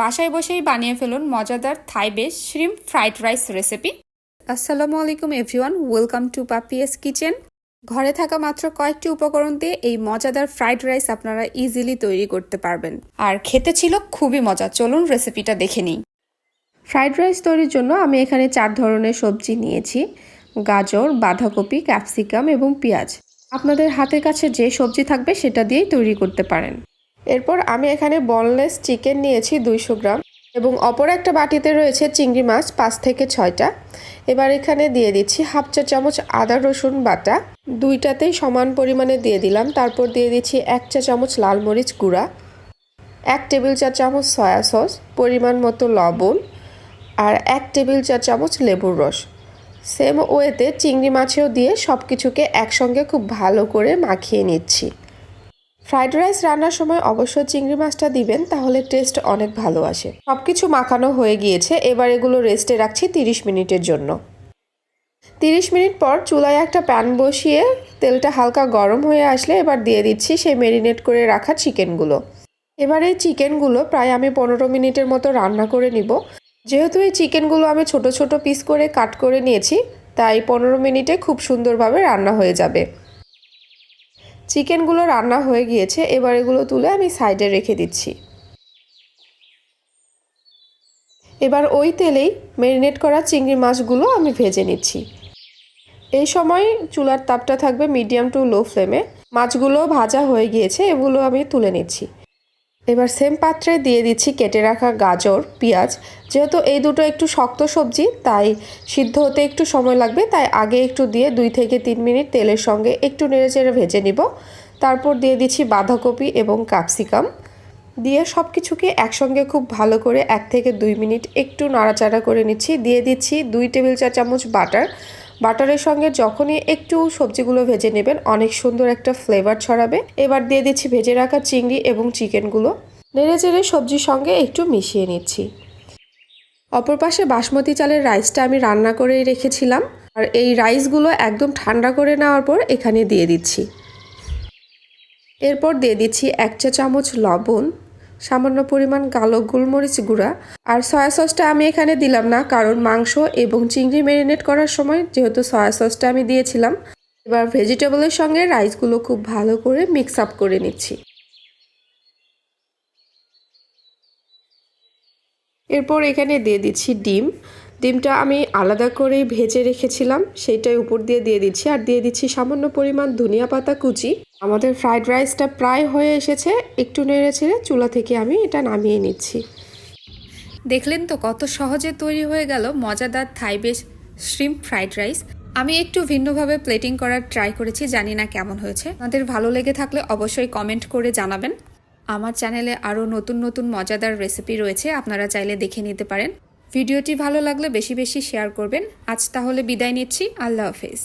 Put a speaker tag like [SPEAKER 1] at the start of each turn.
[SPEAKER 1] বাসায় বসেই বানিয়ে ফেলুন মজাদার Thai base shrimp fried rice recipe আসসালামু আলাইকুম everyone welcome to Papiya's kitchen ঘরে থাকা মাত্র কয়েকটি উপকরণ দিয়ে এই মজাদার ফ্রাইড রাইস আপনারা ইজিলি তৈরি করতে পারবেন। আর খেতে ছিল খুবই মজা চলুন রেসিপিটা দেখে নিই।
[SPEAKER 2] ফ্রাইড রাইস তৈরির জন্য আমি এখানে চার ধরনের সবজি নিয়েছি। গাজর বাঁধাকপি ক্যাপসিকাম এবং পেঁয়াজ। আপনাদের হাতের কাছে যে সবজি থাকবে সেটা দিয়েই তৈরি করতে পারেন। এরপর আমি এখানে বনলেস চিকেন নিয়েছি দুইশো গ্রাম এবং অপর একটা বাটিতে রয়েছে চিংড়ি মাছ, পাঁচ থেকে ছয়টা। এবার এখানে দিয়ে দিচ্ছি হাফ চা চামচ আদা রসুন বাটা। দুইটাতেই সমান পরিমাণে দিয়ে দিলাম। তারপর দিয়ে দিচ্ছি এক চা চামচ লাল মরিচ গুঁড়া, এক টেবিল চা চামচ সয়া সস, পরিমাণ মতো লবণ আর এক টেবিল চা চামচ লেবুর রস। সেম ওয়েতে চিংড়ি মাছেও দিয়ে সব কিছুকে একসঙ্গে খুব ভালো করে মাখিয়ে নিচ্ছি। ফ্রাইড রাইস রান্নার সময় অবশ্যই চিংড়ি মাছটা দিবেন, তাহলে টেস্ট অনেক ভালো আসে। সব কিছু মাখানো হয়ে গিয়েছে, এবার এগুলো রেস্টে রাখছি তিরিশ মিনিটের জন্য। তিরিশ মিনিট পর চুলায় একটা প্যান বসিয়ে তেলটা হালকা গরম হয়ে আসলে এবার দিয়ে দিচ্ছি সেই মেরিনেট করে রাখা চিকেনগুলো। এবার এই চিকেনগুলো প্রায় আমি পনেরো মিনিটের মতো রান্না করে নিব। যেহেতু এই চিকেনগুলো আমি ছোট ছোট পিস করে কাট করে নিয়েছি, তাই পনেরো মিনিটে খুব সুন্দরভাবে রান্না হয়ে যাবে। চিকেনগুলো রান্না হয়ে গিয়েছে, এবার এগুলো তুলে আমি সাইডে রেখে দিচ্ছি। এবার ওই তেলেই ম্যারিনেট করা চিংড়ি মাছগুলো আমি ভেজে নিচ্ছি। এই সময় চুলার তাপটা থাকবে মিডিয়াম টু লো ফ্লেমে। মাছগুলো ভাজা হয়ে গিয়েছে, এগুলো আমি তুলে নিচ্ছি। এবার সেম পাত্রে দিয়ে দিচ্ছি কেটে রাখা গাজর, পেঁয়াজ। যেহেতু এই দুটো একটু শক্ত সবজি, তাই সিদ্ধ হতে একটু সময় লাগবে। তাই আগে একটু দিয়ে দুই থেকে তিন মিনিট তেলের সঙ্গে একটু নেড়ে চেড়ে ভেজে নিব। তারপর দিয়ে দিচ্ছি বাঁধাকপি এবং ক্যাপসিকাম। দিয়ে সব কিছুকে একসঙ্গে খুব ভালো করে এক থেকে দুই মিনিট একটু নাড়াচাড়া করে নিচ্ছি। দিয়ে দিচ্ছি দুই টেবিল চা চামচ বাটার। বাটারের সঙ্গে যখনই একটু সবজিগুলো ভেজে নেবেন, অনেক সুন্দর একটা ফ্লেভার ছড়াবে। এবার দিয়ে দিচ্ছি ভেজে রাখা চিংড়ি এবং চিকেনগুলো। নেড়ে চেড়ে সবজির সঙ্গে একটু মিশিয়ে নিচ্ছি। অপর পাশে বাসমতি চালের রাইসটা আমি রান্না করেই রেখেছিলাম। আর এই রাইসগুলো একদম ঠান্ডা করে নেওয়ার পর এখানে দিয়ে দিচ্ছি। এরপর দিয়ে দিচ্ছি এক চা চামচ লবণ। সামান্য পরিমাণ কালো গোলমরিচ গুঁড়া আর সয়া সসটা আমি এখানে দিলাম না, কারণ মাংস এবং চিংড়ি ম্যারিনেট করার সময় যেহেতু সয়া সসটা আমি দিয়েছিলাম, এবার ভেজিটেবলের সঙ্গে রাইসগুলো খুব ভালো করে মিক্স আপ করে নিচ্ছি। এরপর এখানে দিয়ে দিচ্ছি ডিম। ডিমটা আমি আলাদা করে ভেজে রেখেছিলাম, সেইটাই উপর দিয়ে দিয়ে দিচ্ছি। আর দিয়ে দিচ্ছি সামান্য পরিমাণ ধনিয়া পাতা কুচি। আমাদের ফ্রাইড রাইসটা প্রায় হয়ে এসেছে, একটু নেড়ে ছেড়ে চুলা থেকে আমি এটা নামিয়ে নিচ্ছি।
[SPEAKER 1] দেখলেন তো কত সহজে তৈরি হয়ে গেল মজাদার Thai base shrimp fried rice আমি একটু ভিন্নভাবে প্লেটিং করার ট্রাই করেছি, জানি না কেমন হয়েছে। আমাদের ভালো লেগে থাকলে অবশ্যই কমেন্ট করে জানাবেন। আমার চ্যানেলে আরও নতুন নতুন মজাদার রেসিপি রয়েছে, আপনারা চাইলে দেখে নিতে পারেন। ভিডিওটি ভালো লাগলে বেশি বেশি শেয়ার করবেন। আজ তাহলে বিদায় নিচ্ছি। আল্লাহ হাফেজ।